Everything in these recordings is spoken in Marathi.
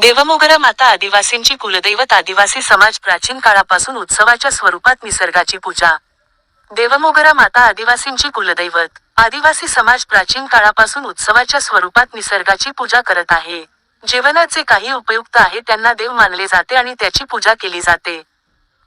देवमोगरा माता आदिवासींची कुलदैवत आदिवासी समाज प्राचीन काळापासून उत्सवाच्या स्वरूपात निसर्गाची पूजा. देवमोगरा माता आदिवासींची कुलदैवत. आदिवासी समाज प्राचीन काळापासून उत्सवाच्या स्वरूपात निसर्गाची पूजा करत आहे. जेवणाचे काही उपयुक्त आहे त्यांना देव मानले जाते आणि त्याची पूजा केली जाते.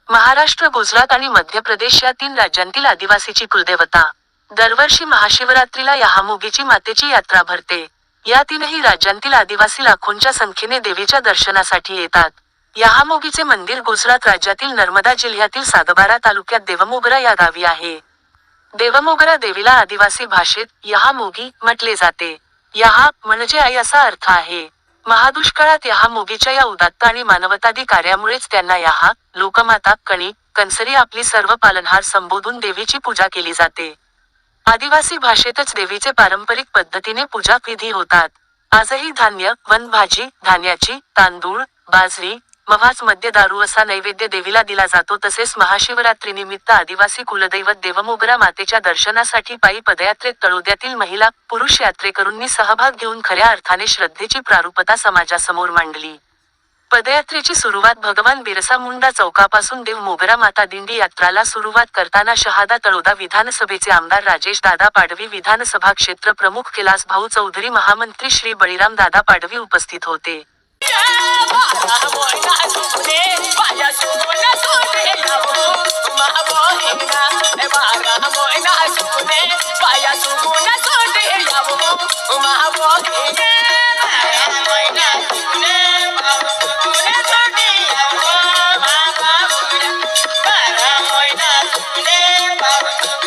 महाराष्ट्र गुजरात आणि मध्य प्रदेश या तीन राज्यांतील आदिवासीची कुलदेवता. दरवर्षी महाशिवरात्रीला यहामोगीची मातेची यात्रा भरते. या तीनही राज्यांतील आदिवासी लाखोंच्या संख्येने देवीच्या दर्शनासाठी येतात. यहामोगीचे मंदिर गुजरात राज्यातील नर्मदा जिल्ह्यातील सागबारा तालुक्यात देवमोगरा या गावी आहे. देवमोगरा देवीला आदिवासी भाषेत यहामोगी म्हटले जाते. यहा म्हणजे आई असा अर्थ आहे. महादुष्काळात यहामोगीच्या या उदात्त आणि मानवतादी कार्यामुळेच त्यांना यहा लोकमाता कणी कंसरी आपली सर्व पालनहार संबोधून देवीची पूजा केली जाते. आदिवासी भाषेतच देवीचे पारंपरिक पद्धतीने पूजा विधी होतात. आजही धान्य वनभाजी धान्याची तांदूळ बाजरी मवाच मद्य दारू असा नैवेद्य देवीला दिला जातो. तसेच महाशिवरात्रीनिमित्त आदिवासी कुलदैवत देवमोगरा मातेच्या दर्शनासाठी पायी पदयात्रेत तळोद्यातील महिला पुरुष यात्रेकरूंनी सहभाग घेऊन खऱ्या अर्थाने श्रद्धेची प्रारूपता समाजासमोर मांडली. पदयात्रेची सुरुवात भगवान बिरसा मुंडा चौकापासून देव मोगरा माता दिंडी यात्राला सुरुवात करताना शहादा तळोदा विधानसभेचे आमदार राजेश दादा पाडवी विधानसभा क्षेत्र प्रमुख कैलास भाऊ चौधरी महामंत्री श्री बळीराम दादा पाडवी उपस्थित होते.